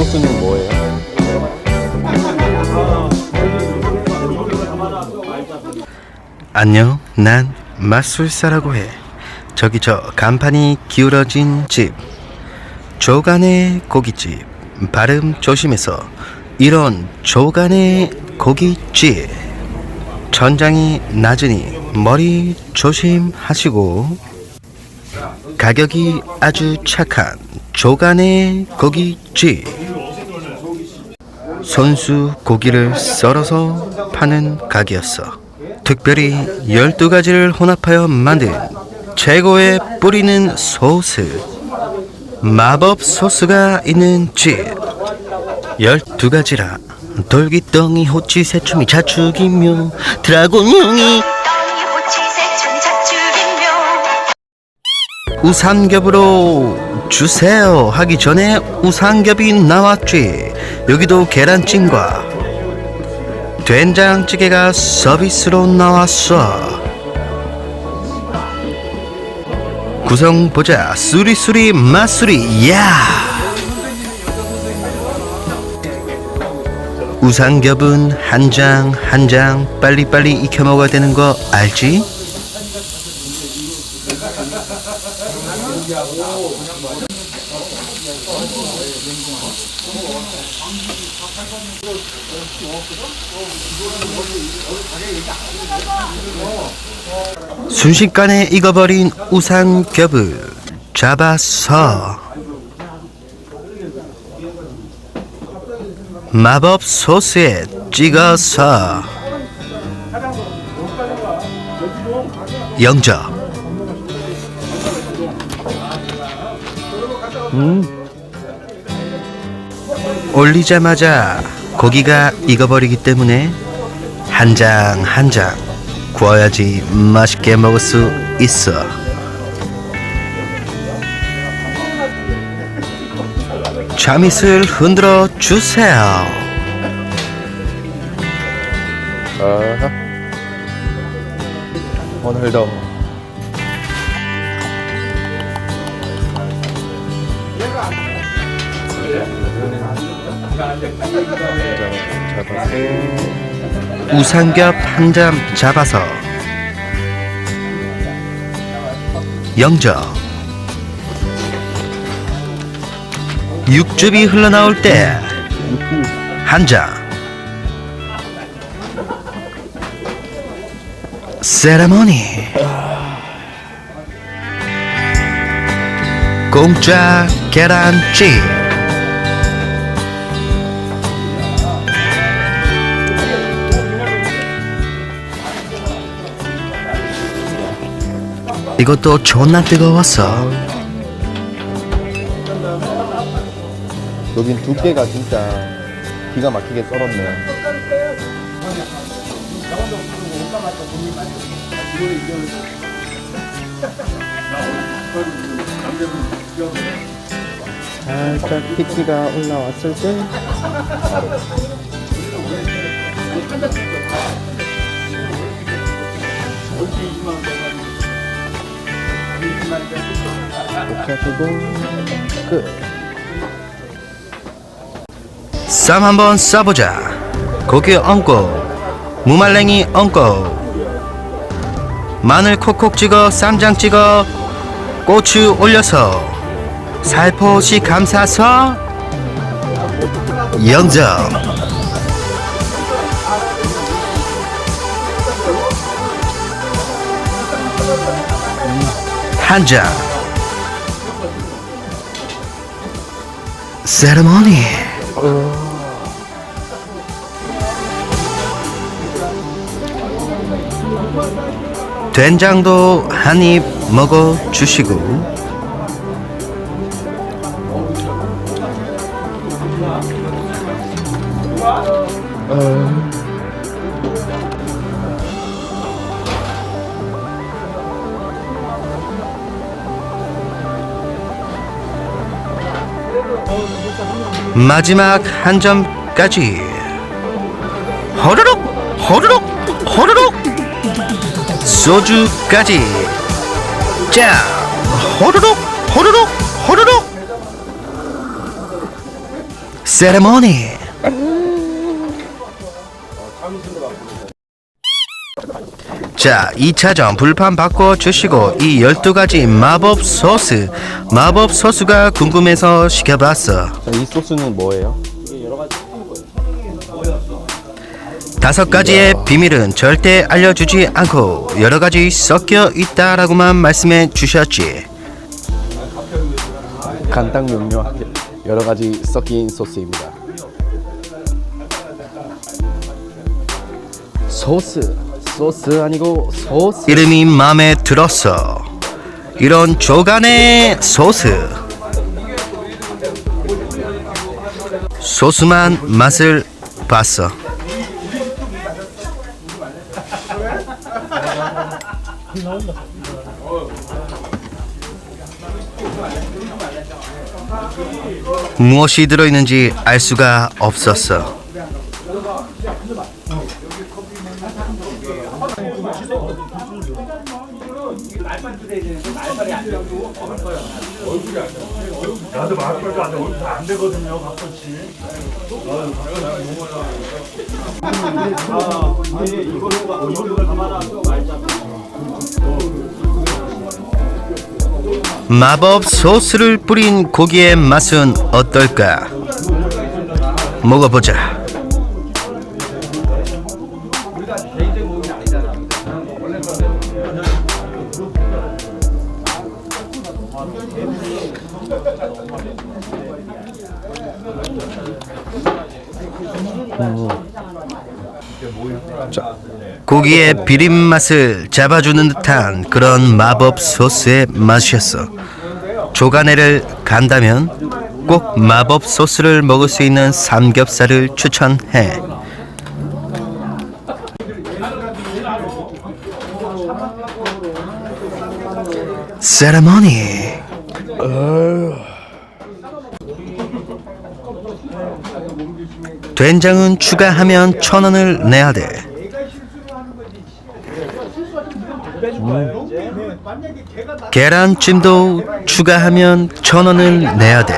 자격증은 뭐예요? 안녕, 난 맛술사라고 해. 저기 저 간판이 기울어진 집, 조간의 고깃집. 발음 조심해서 이런 조간의 고깃집. 천장이 낮으니 머리 조심하시고 가격이 아주 착한 조간의 고깃집. 손수 고기를 썰어서 파는 가게였어. 특별히 12가지를 혼합하여 만든 최고의 뿌리는 소스. 마법 소스가 있는 집. 12가지라. 돌기덩이 호치 새춤이 자축이며 드라곤형이 우삼겹으로 주세요 하기 전에 우삼겹이 나왔지. 여기도 계란찜과 된장찌개가 서비스로 나왔어. 구성 보자. 수리수리 맛수리. 야! 우삼겹은 한 장 한 장 빨리빨리 익혀 먹어야 되는 거 알지? 순식간에 익어버린 우산 겹을 잡아서 마법 소스에 찍어서 영접 올리자마자 고기가 익어버리기 때문에 한 장 한 장 구워야지 맛있게 먹을 수 있어. 참이슬 흔들어 주세요. 오늘도 우삼겹 한 점 잡아서 영접 육즙이 흘러나올 때 한 장 세레모니. 공짜 계란찜 이것도 존나 뜨거웠어 여긴 두께가 진짜 기가 막히게 썰었네. 살짝 피티가 올라왔을 때 볶아주고 끝. 쌈 한번 싸보자 고기 얹고 무말랭이 얹고 마늘 콕콕 찍어 쌈장 찍어 고추 올려서 살포시 감싸서 영접 한 잔. 세레모니 된장도 한 입 먹어 주시고 마지막 한 점까지. 호로록 호로록 호로록 소주까지. 짠 호로록 호로록 호로록 세레모니 자, 2차전 불판 바꿔 주시고 이 12가지 마법 소스 마법 소스가 궁금해서 시켜봤어 자, 이 소스는 뭐예요? 다섯 가지의 비밀은 절대 알려주지 않고 여러 가지 섞여 있다라고만 말씀해 주셨지 간단 명료하게 여러 가지 섞인 소스입니다. 소스, 소스 아니고 소스. 이름이 마음에 들었어 이런 조간의 소스. 소스만 맛을 봤어. 무엇이 들어있는지 알 수가 없었어 나도 마스크가 안, 돼- 안 되거든요, 가끔씩. 마법 소스를 뿌린 고기의 맛은 어떨까? 먹어보자. 고기의 비린 맛을 잡아주는 듯한 그런 마법 소스의 맛이었어. 조간해를 간다면 꼭 마법 소스를 먹을 수 있는 삼겹살을 추천해. 세레머니. 된장은 추가하면 천 원을 내야 돼. 계란찜도 추가하면 천 원을 내야 돼.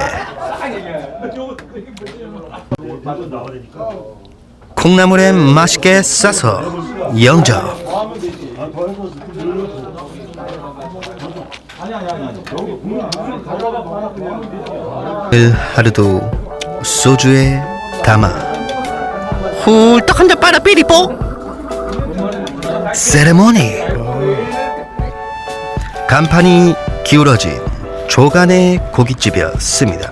콩나물에 맛있게 싸서 영접. 그 하루도 소주에 담아 훌떡 한 잔 빨아 삐리뽀 세레모니 간판이 기울어진 조간의 고깃집이었습니다.